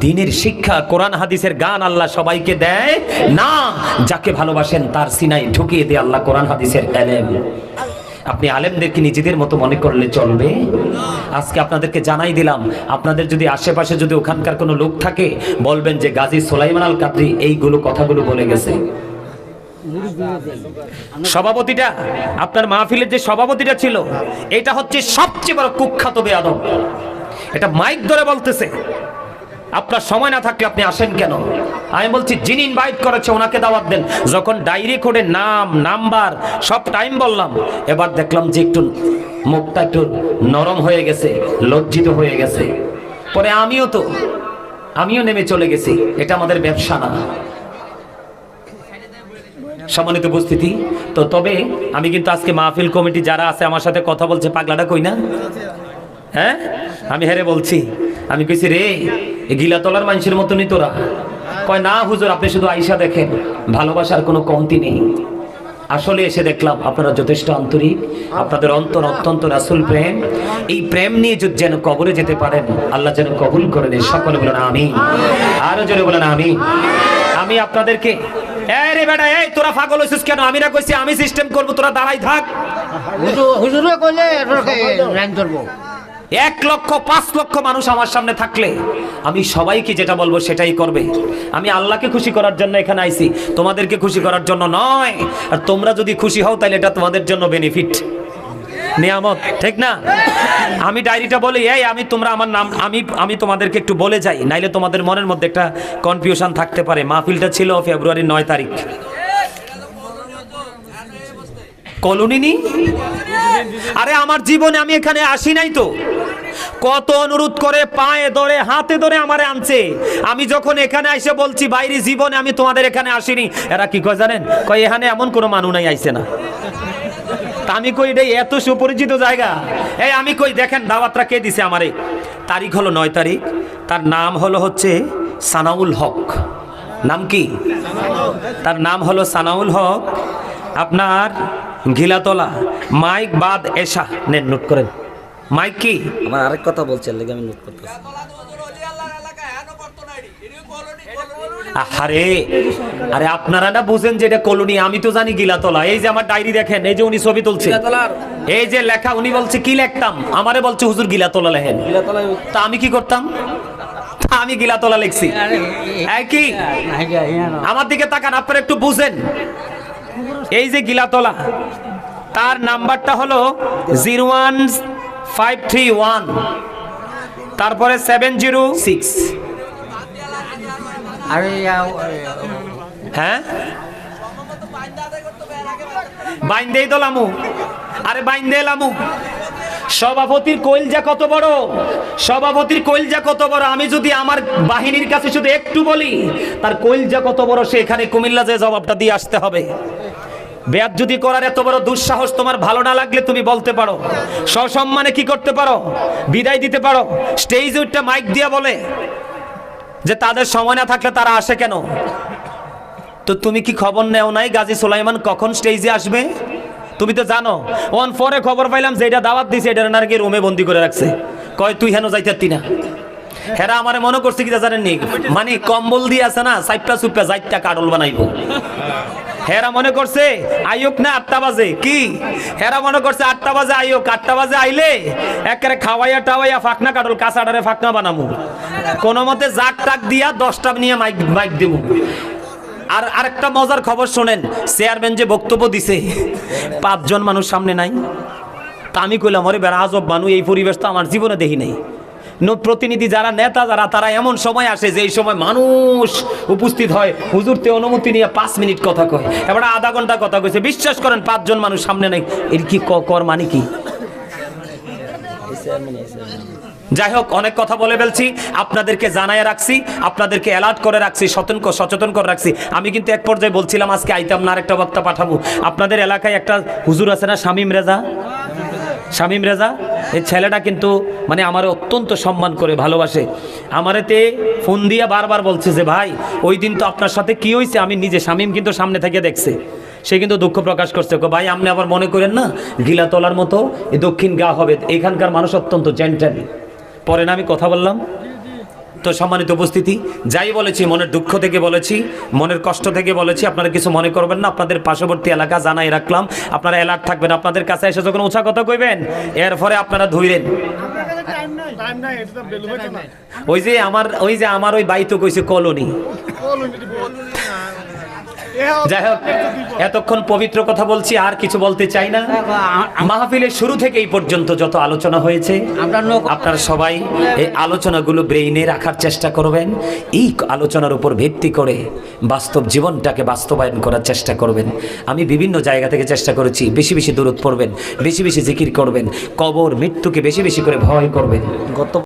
দিনের শিক্ষা, কোরআন, হাদিসের গান আল্লাহ সবাইকে দেয়। না, যাকে ভালোবাসেন তার সিনাই ঢুকিয়ে দেয় আল্লাহ কোরআন, হাদিসের এলেম। আপনি আলেমদেরকে নিজেদের মতো মনে করলে চলবে। আজকে আপনাদেরকে জানাই দিলাম, আপনাদের যদি আশেপাশে যদি ওখানকার কোনো লোক থাকে, বলবেন যে গাজী সোলাইমান আল কাদরি এইগুলো কথাগুলো বলে গেছে। সভাপতিটা, আপনার মাহফিলের যে সভাপতিটা ছিল, এটা হচ্ছে সবচেয়ে বড় কুখ্যাত বেয়াদব। এটা মাইক ধরে বলতেছে। আপনার সময় না থাকলে আপনি আসেন কেন? আমি বলছি, যিনি ইনভাইট করেছে, ওনাকে দাওয়াত দেন। যখন ডায়েরি করে নাম নাম্বার সব টাইম বললাম, এবার দেখলাম যে একটু মুখটা একটু নরম হয়ে গেছে, লজ্জিত হয়ে গেছে। পরে আমিও তো, আমিও নেমে চলে গেছি। এটা আমাদের ব্যবসা না। সম্মানিত উপস্থিতি, তো তবে আমি কিন্তু আজকে মাহফিল কমিটি যারা আছে, আমার সাথে কথা বলছে, পাগলাটা কই না? হ্যাঁ? আমি হেরে বলছি। আমি কইছি, রে গিলাতলার মানুষের মতনই তোরা? কয়, না, হুজুর, আপনি শুধু আইসা দেখেন, ভালোবাসার কোনো কমতি নেই। আসলে এসে দেখলাম আপনারা যথেষ্ট আন্তরিক, আপনাদের অন্তর অত্যন্ত রাসুল প্রেম। এই প্রেম নিয়ে যদি যেন কবরে যেতে পারেন, আল্লাহ যেন কবুল করে দেন সকলে বলেন আমি আরও জোরে বলেন আমি আমি আপনাদেরকে আমি সিস্টেম করব, তোরা দাঁড়াই থাক। হুজুর কইলে লাইন ধরবো। এক লক্ষ, পাঁচ লক্ষ মানুষ আমার সামনে থাকলে আমি সবাইকে যেটা বলব সেটাই করবে। আমি আল্লাহকে খুশি করার জন্য এখানে আইছি। তোমাদেরকে খুশি করার জন্য নয়। আর তোমরা যদি খুশি হও, তাহলে এটা তোমাদের জন্য বেনিফিট নিয়ামত, ঠিক না? আমি ডায়েরিটা বলি, এই, আমি তোমরা আমার নাম, আমি আমি তোমাদেরকে একটু বলে যাই। নাইলে তোমাদের মনের মধ্যে একটা কনফিউশন থাকতে পারে। মাহফিলটা ছিল ফেব্রুয়ারির নয় তারিখ। কলোনি আরে, আমার জীবনে আমি এখানে আসি নাই তো। কত অনুরোধ করে পায়ে ধরে, হাতে ধরে আমারে আনছে। আমি যখন এখানে এসে বলছি, বাইরে জীবনে আমি তোমাদের এখানে আসিনি। এরা কি কয় জানেন? কয়, এখানে এমন কোনো মানুষ নাই, আইছে না। আমি কই, রে, এত সুপরিচিত জায়গা। এই, আমি কই, দেখেন দাওয়াতটা কে দিছে আমারে? তারিখ হলো নয় তারিখ। তার নাম হলো হচ্ছে সানাউল হক। নাম কি? তার নাম হলো সানাউল হক। আপনার ঘিলাতলা, মাইক বাদ এশা নেন, নোট করেন। মাইক? কি আমার আরেক কথা বলছে লেগে আমি নোট করতেছি। আরে আরে আপনারা না বুঝেন যে এটা কলোনি আমি তো জানি গিলাতলা। এই যে আমার ডায়েরি দেখেন এই যে উনি ছবি তুলছে এই যে লেখা উনি বলছে কি লিখতাম? আমারে বলছে হুজুর গিলাতলা লেখেন। তা আমি কি করতাম? আমি গিলাতলা লিখছি। এই কি? আমার দিকে তাকান আপনারা একটু বুঝেন। এই যে গিলাতলা তার নাম্বারটা হলো zero one five three one তারপরে সেভেন জিরো সিক্স হ্যাঁ? বাইন্দেই তো লামু। আরে বাইন্দে লামু। সভাপতির কইলজা কত বড়? সভাপতির কইলজা কত বড়? আমি যদি আমার বাহিনীর কাছে শুধু একটু বলি তার কইলজা কত বড় সে এখানে কুমিল্লা যে জবাবটা দিয়ে আসতে হবে। বেয়াদ যদি করার এত বড় দুঃসাহস তোমার ভালো না লাগলে তুমি বলতে পারো। সসম্মানে কি করতে পারো? বিদায় দিতে পারো? স্টেজ উঠটা মাইক দিয়া বলে যে তাদের সময় না থাকলে তারা আসে কেন? তো তুমি কি খবর নেও নাই গাজী সুলাইমান কখন স্টেজে আসবে? তুমি তো জানো, ওয়ান ফোরে খবর পাইলাম যে এটা দাওয়াত দিছে এটা নাকি রুমে বন্দি করে রাখছে। কয়, তুই হেন যাইতে না? হেরা আমারে মনে করছে কি জানেন নি মানে কম্বল দিয়ে আছে না, সাইপটা সুপটা যাইটা কাটল বানাইবো। হেরা মনে করছে আইয়ক না আটটা বাজে? কি? হেরা মনে করছে আটটা বাজে আইয়ক, আটটা বাজে আইলে একেবারে খাওয়াইয়া টাওয়াইয়া ফাঁকনা কাটল কাঁচাডারে ফাঁকনা বানামু। কোনো মতে জাক টাক দিয়া দশটা নিয়ে মাইক মাইক দিব আর আরেকটা মজার খবর শোনেন, চেয়ারম্যান যে বক্তব্য দিছে, পাঁচজন মানুষ সামনে নাই। তা আমি কইলাম, আরে বেড়া আজব মানুষ এই পরিবেশ তো আমার জীবনে দেখি নাই। প্রতিনিধি, যারা নেতা, যারা তারা এমন সময় আসে যে এই সময় মানুষ উপস্থিত হয়। হুজুরতে অনুমতি নিয়ে পাঁচ মিনিট কথা কয়। এবার আধা ঘণ্টা কথা কইছে। বিশ্বাস করেন, পাঁচজন মানুষ সামনে নাই। এর কি কর মানে কি? যাই হোক, অনেক কথা বলে ফেলছি। আপনাদেরকে জানায় রাখছি, আপনাদেরকে অ্যালার্ট করে রাখছি, সতর্ক সচেতন করে রাখছি। আমি কিন্তু এক পর্যায়ে বলছিলাম, আজকে আইতাম না, আরেকটা বক্তা পাঠাবো। আপনাদের এলাকায় একটা হুজুর আছে না, শামীম রেজা? শামীম রেজা? এই ছেলেটা কিন্তু মানে আমার অত্যন্ত সম্মান করে, ভালোবাসে। আমারেতে ফোন দিয়ে বারবার বলছে যে, ভাই, ওই দিন তো আপনার সাথে কি হয়েছে আমি নিজে স্বামীম কিন্তু সামনে থেকে দেখছে। সে কিন্তু দুঃখ প্রকাশ করছে। ভাই, আপনি আবার মনে করেন না, গিলা তোলার মতো এই দক্ষিণ গা হবে। এখানকার মানুষ অত্যন্ত জেন্টালি পরে না আমি কথা বললাম। তো সম্মানিত উপস্থিতি যাই বলেছি মনের দুঃখ থেকে বলেছি মনের কষ্ট থেকে বলেছি আপনারা কিছু মনে করবেন না আপনাদের পার্শ্ববর্তী এলাকা জানাই রাখলাম আপনারা অ্যালার্ট থাকবেন আপনাদের কাছে এসে যখন উঁচা কথা কইবেন এরপরে আপনারা ধুইলেন ওই যে আমার ওই যে আমার ওই বাইতো কইছে কলোনি। যাই হোক এতক্ষণ পবিত্র কথা বলছি আর কিছু বলতে চাই না। মাহফিলের শুরু থেকে এই পর্যন্ত যত আলোচনা হয়েছে আপনারা সবাই এই আলোচনাগুলো ব্রেইনে রাখার চেষ্টা করবেন। এই আলোচনার উপর ভিত্তি করে বাস্তব জীবনটাকে বাস্তবায়ন করার চেষ্টা করবেন। আমি বিভিন্ন জায়গা থেকে চেষ্টা করেছি বেশি বেশি দূরত পড়বেন বেশি বেশি জিকির করবেন কবর মৃত্যুকে বেশি বেশি করে ভয় করবেন। গত